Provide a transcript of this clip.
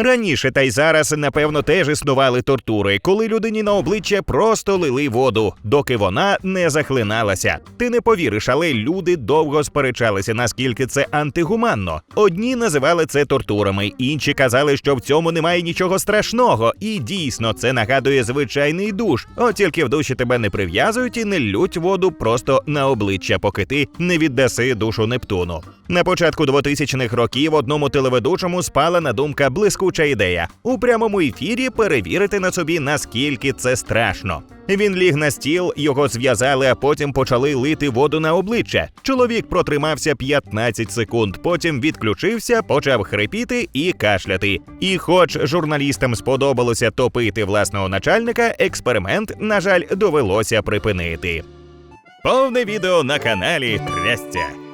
Раніше та й зараз, напевно, теж існували тортури, коли людині на обличчя просто лили воду, доки вона не захлиналася. Ти не повіриш, але люди довго сперечалися, наскільки це антигуманно. Одні називали це тортурами, інші казали, що в цьому немає нічого страшного, і дійсно це нагадує звичайний душ. От тільки в душі тебе не прив'язують і не лють воду просто на обличчя, поки ти не віддаси душу Нептуну. На початку 2000-х років одному телеведучому спала на думка блискуча ідея у прямому ефірі перевірити на собі, наскільки це страшно. Він ліг на стіл, його зв'язали, а потім почали лити воду на обличчя. Чоловік протримався 15 секунд, потім відключився, почав хрипіти і кашляти. І, хоч журналістам сподобалося топити власного начальника, експеримент, на жаль, довелося припинити. Повне відео на каналі Трястя.